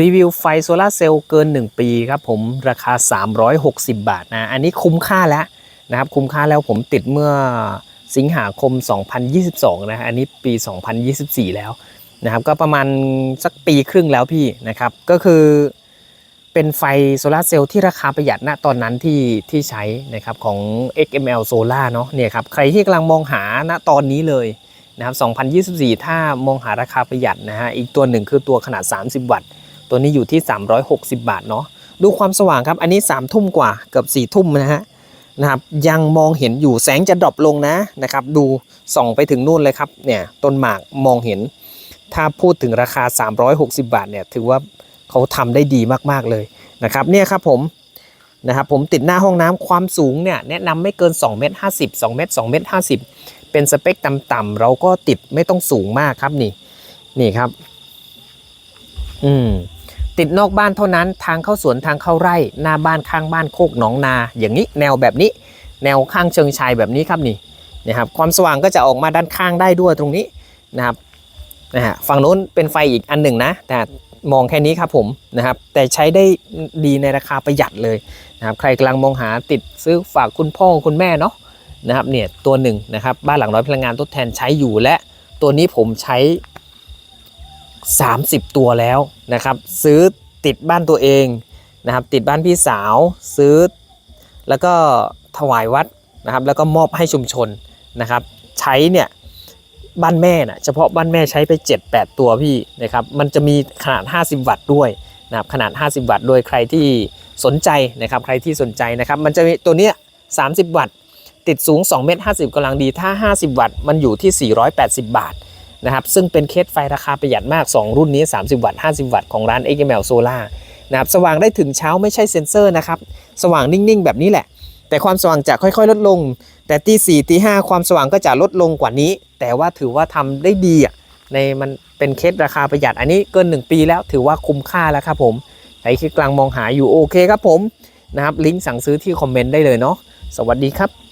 รีวิวไฟโซลาร์เซลล์เกิน 1 ปีครับผมราคา 360 บาทนะอันนี้คุ้มค่าแล้วนะครับคุ้มค่าแล้วผมติดเมื่อสิงหาคม 2022 นะฮะอันนี้ปี 2024 แล้วนะครับก็ประมาณสักปีครึ่งแล้วพี่นะครับก็คือเป็นไฟโซลาร์เซลล์ที่ราคาประหยัดณตอนนั้นที่ที่ใช้นะครับของ XML Solar เนาะเนี่ยครับใครที่กำลังมองหาณตอนนี้เลยนะครับ 2024 ถ้ามองหาราคาประหยัดนะฮะอีกตัวหนึ่งคือตัวขนาด 30 วัตต์ ตัวนี้อยู่ที่ 360 บาทเนาะดูความสว่างครับอันนี้3ทุ่มกว่าเกือบ4ทุ่มนะฮะนะครับยังมองเห็นอยู่แสงจะดรอปลงนะนะครับดูส่องไปถึงนู่นเลยครับเนี่ยต้นหมากมองเห็น ถ้าพูดถึงราคา 360 บาทเนี่ยถือว่าเขาทำได้ดีมากๆเลยนะครับเนี่ยครับผมนะครับผมติดหน้าห้องน้ำความสูงเนี่ยแนะนำไม่เกิน2เมตร50 2เมตร2เมตร50 เป็นสเปคต่ำๆเราก็ติดไม่ต้องสูงมากครับนี่นี่ครับอืม ติดนอกบ้านเท่านั้นทางเข้าสวนทางเข้าไร่ หน้าบ้านข้างบ้านโคกหนองนา อย่างนี้แนวแบบนี้ แนวข้างเชิงชายแบบนี้ครับนี่นะครับความสว่างก็จะออกมาด้านข้างได้ด้วยตรงนี้นะครับนะฮะฝั่งโน้นเป็นไฟอีกอันหนึ่งนะแต่มองแค่นี้ครับผมนะครับแต่ใช้ได้ดีในราคาประหยัดเลยนะครับใครกำลังมองหาติดซื้อฝากคุณพ่อคุณแม่เนาะนะครับเนี่ยตัวหนึ่งนะครับบ้านหลังร้อยพลังงานทดแทนใช้อยู่และตัวนี้ผมใช้ 30 ตัวแล้วนะครับ ซื้อติดบ้านตัวเองนะครับ ติดบ้านพี่สาวซื้อ แล้วก็ถวายวัดนะครับ แล้วก็มอบให้ชุมชนนะครับ ใช้เนี่ยบ้านแม่นะ่ะเฉพาะบ้านแม่ใช้ไป 7-8 ตัวพี่นะครับ มันจะมีขนาด 50 วัตต์ด้วยนะครับขนาด 50 วัตต์โดยใครที่สนใจนะครับ ใครที่สนใจนะครับ มันจะมีตัวเนี้ย 30 วัตต์ ติดสูง 2 เมตร 50กำลังดี ถ้า 50 วัตต์ มันอยู่ที่ 480 บาท นะครับซึ่งเป็นเคสไฟราคาประหยัดมาก 2 รุ่นนี้ 30 วัตต์ 50 วัตต์ของร้าน XML Solar นะครับสว่างได้ถึงเช้าไม่ใช่เซ็นเซอร์นะครับสว่างนิ่งๆ แบบนี้แหละ แต่ความสว่างจะค่อยๆ ลดลง แต่ตีสี่ตีห้าความสว่างก็จะลดลงกว่านี้ แต่ว่าถือว่าทำได้ดีอะในมันเป็นเคสราคาประหยัดอันนี้เกิน 1 ปีแล้วถือว่าคุ้มค่าแล้วครับผมใครที่กลังมองหาอยู่โอเคครับผมนะครับลิงก์สั่งซื้อที่คอมเมนต์ได้เลยเนาะสวัสดีครับ